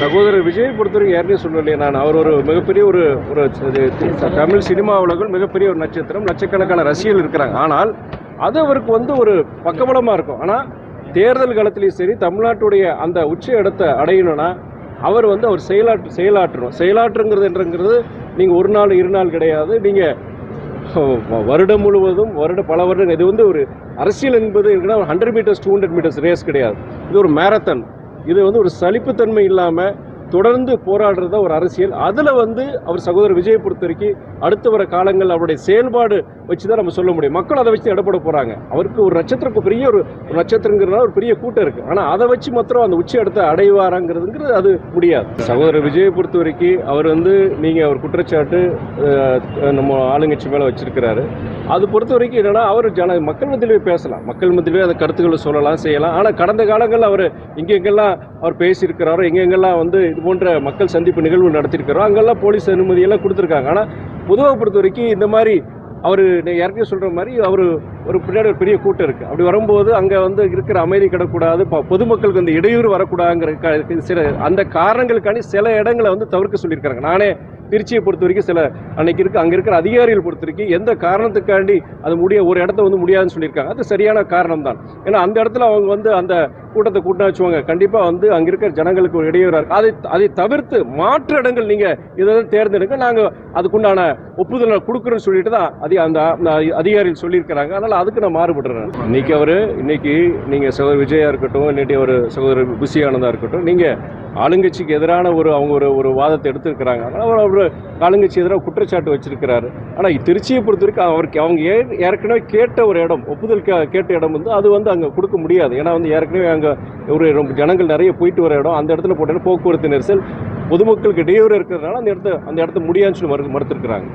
சகோதரர் விஜய் பொறுத்தவரைக்கும் யாருமே சொல்லலையே நான் அவர் ஒரு மிகப்பெரிய ஒரு ஒரு இது தமிழ் சினிமா உலகில் மிகப்பெரிய ஒரு நட்சத்திரம் லட்சக்கணக்கான ரசிகர்கள் இருக்கிறாங்க. ஆனால் அது அவருக்கு வந்து ஒரு பக்கபலமாக இருக்கும். ஆனால் தேர்தல் காலத்திலையும் சரி தமிழ்நாட்டுடைய அந்த உச்ச இடத்தை அடையணும்னா அவர் வந்து அவர் செயலாற்று செயலாற்றணும். செயலாற்றுங்கிறது என்றங்கிறது நீங்கள் ஒரு நாள் இரு நாள் கிடையாது. நீங்கள் வருடம் முழுவதும் வருட பல வருடம் இது வந்து ஒரு அரசியல் என்பது hundred metres two hundred metres race கிடையாது. இது ஒரு மேரத்தான் இது வந்து ஒரு சலிப்புத்தன்மை இல்லாமல் தொடர்ந்து போராடுறத ஒரு அரசியல். அதில் வந்து அவர் சகோதரர் விஜய் பொறுத்த வரைக்கும் அடுத்து வர காலங்கள் அவருடைய செயல்பாடு வச்சு தான் நம்ம சொல்ல முடியும். மக்கள் அதை வச்சு இடப்பட போகிறாங்க அவருக்கு ஒரு நட்சத்திரம் பெரிய ஒரு நட்சத்திரங்கிறதுனால ஒரு பெரிய கூட்டம் இருக்குது ஆனால் அதை வச்சு மாத்திரம் அந்த உச்சி இடத்தை அடைவாராங்கிறதுங்கிறது அது முடியாது. சகோதரர் விஜயை பொறுத்த வரைக்கும் அவர் வந்து நீங்கள் அவர் குற்றச்சாட்டு நம்ம ஆளுங்கட்சி மேலே வச்சிருக்கிறாரு. அது பொறுத்த வரைக்கும் என்னென்னா அவர் ஜன மக்கள் மத்தியிலே பேசலாம். மக்கள் மத்தியிலே அந்த கருத்துக்களை சொல்லலாம் செய்யலாம். ஆனால் கடந்த காலங்களில் அவர் எங்கெங்கெல்லாம் அவர் பேசியிருக்கிறாரோ எங்கெங்கெல்லாம் வந்து இது போன்ற மக்கள் சந்திப்பு நிகழ்வு நடத்தியிருக்கிறோம். அங்கெல்லாம் போலீஸ் அனுமதியெல்லாம் கொடுத்துருக்காங்க. ஆனால் பொதுவாக பொறுத்த வரைக்கும் இந்த மாதிரி அவர் ஏற்கனவே சொல்கிற மாதிரி அவர் ஒரு பின்னாடி ஒரு பெரிய கூட்டம் இருக்குது அப்படி வரும்போது அங்கே வந்து இருக்கிற அமைதி கிடக்கூடாது பொதுமக்களுக்கு அந்த இடையூறு வரக்கூடாதுங்கிற க- சில அந்த காரணங்களுக்காண்டி சில இடங்களை வந்து தவிர்க்க சொல்லியிருக்காங்க நானே திருச்சியை பொறுத்த வரைக்கும் சில அன்னைக்கு இருக்க அங்கே இருக்கிற அதிகாரிகள் பொறுத்த வரைக்கும் எந்த காரணத்துக்காண்டி அது முடிய ஒரு இடத்த வந்து முடியாதுன்னு சொல்லியிருக்காங்க. அது சரியான காரணம் தான் ஏன்னா அந்த இடத்துல அவங்க வந்து அந்த கூட்டத்தை கூட்டம் வச்சுவாங்க கண்டிப்பாக வந்து அங்கே இருக்கிற ஜனங்களுக்கு ஒரு இடையூறாக இருக்கும். அதை அதை தவிர்த்து மாற்று இடங்கள் நீங்கள் இதை தேர்ந்தெடுக்க நாங்கள் அதுக்குண்டான ஒப்புதல் கொடுக்குறோன்னு சொல்லிட்டு தான் அதிக அந்த அதிகாரிகள் சொல்லியிருக்கிறாங்க. அதனால் அதுக்கு நான் மாறுபடுறேன். இன்னைக்கு அவர் இன்னைக்கு நீங்கள் சகோதரர் விஜயா இருக்கட்டும் இல்லாட்டி ஒரு சகோதரர் புசி ஆனந்தா இருக்கட்டும் நீங்கள் ஆளுங்கட்சிக்கு எதிரான ஒரு அவங்க ஒரு ஒரு வாதத்தை எடுத்திருக்கிறாங்க. ஆனால் அவர் அவர் ஆளுங்கட்சி எதிராக குற்றச்சாட்டு வச்சிருக்கிறாரு. ஆனால் திருச்சியை பொறுத்த வரைக்கும் அவருக்கு அவங்க ஏற்கனவே கேட்ட ஒரு இடம் ஒப்புதல் கே- கேட்ட இடம் வந்து அது வந்து அங்கே கொடுக்க முடியாது. ஏன்னா வந்து ஏற்கனவே அங்கே ஒரு ரொம்ப ஜனங்கள் நிறைய போயிட்டு வர இடம். அந்த இடத்துல போட்டோன்னா போக்குவரத்து நெரிசல் பொதுமக்களுக்கு இடையூறு இருக்கிறதுனால அந்த இடத்த அந்த இடத்த முடியாதுன்னு சொல்லி மறு மறுத்துருக்குறாங்க.